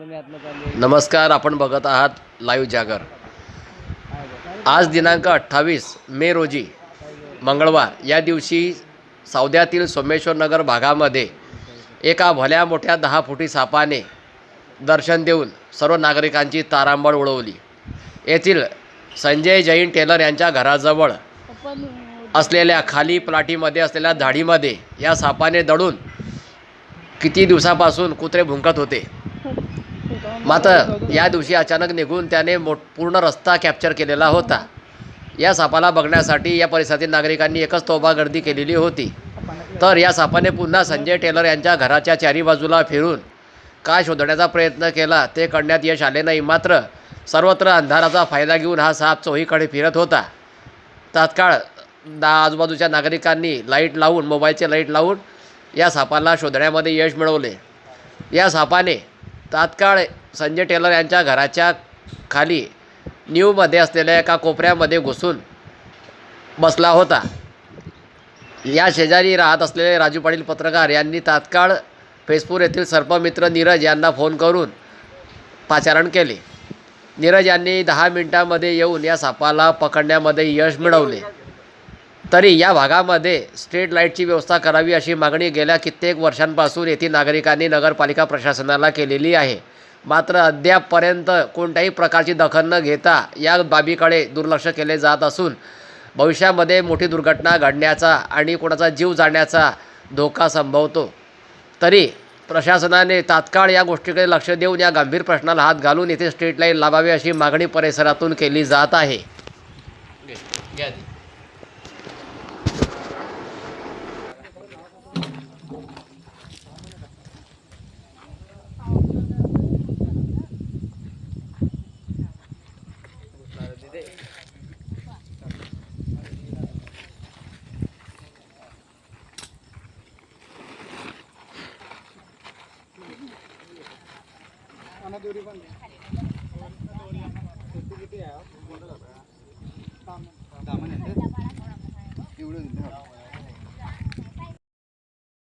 नमस्कार आपण बघत आहात लाईव्ह जागर. आज दिनांक अठ्ठावीस मे रोजी मंगळवार या दिवशी सौद्यातील सोमेश्वर नगर भागामध्ये एका भल्या मोठ्या दहा फुटी सापाने दर्शन देऊन सर्व नागरिकांची तारांबळ उडवली. येथील संजय जैन टेलर यांच्या घराजवळ असलेल्या खाली प्लाटीमध्ये असलेल्या झाडीमध्ये या सापाने दडून किती दिवसापासून कुत्रे भुंकत होते? मात्र या दिवशी अचानक निघून त्याने मोठ पूर्ण रस्ता कॅप्चर केलेला होता. या सापाला बघण्यासाठी या परिसरातील नागरिकांनी एकच तोबा गर्दी केलेली होती. तर या सापाने पुन्हा संजय टेलर यांच्या घराच्या चारी बाजूला फिरून काय शोधण्याचा प्रयत्न केला ते करण्यात यश आले नाही. मात्र सर्वत्र अंधाराचा फायदा घेऊन हा साप चोहीकडे फिरत होता. तात्काळ दा आजूबाजूच्या नागरिकांनी लाइट लावून मोबाईलचे लाइट लावून या सापाला शोधण्यामध्ये यश मिळवले. या सापाने तात्काळ संजय टेलर यांच्या घराच्या खाली न्यूमध्ये असलेल्या एका कोपऱ्यामध्ये घुसून बसला होता. या शेजारी राहत असलेले राजू पाटील पत्रकार यांनी तात्काळ फेसपूर येथील सर्पमित्र नीरज यांना फोन करून पाचारण केले. नीरज यांनी दहा मिनिटांमध्ये येऊन या सापाला पकडण्यामध्ये यश मिळवले. तरी या भागामध्ये स्ट्रीट लाईटची व्यवस्था करावी अशी मागणी गेल्या कित्येक वर्षांपासून येथील नागरिकांनी नगरपालिका प्रशासनाला केलेली आहे. मात्र अद्यापपर्यंत कोणत्याही प्रकारची दखल न घेता या बाबीकडे दुर्लक्ष केले जात असून भविष्यामध्ये मोठी दुर्घटना घडण्याचा आणि कोणाचा जीव जाण्याचा धोका संभवतो. तरी प्रशासनाने तात्काळ या गोष्टीकडे लक्ष देऊन या गंभीर प्रश्नाला हात घालून येथे स्ट्रीट लाइट लावावी अशी मागणी परिसरातून केली जात आहे. ಇದೆ ಅನ್ನದೂರಿ ಬಂದೆ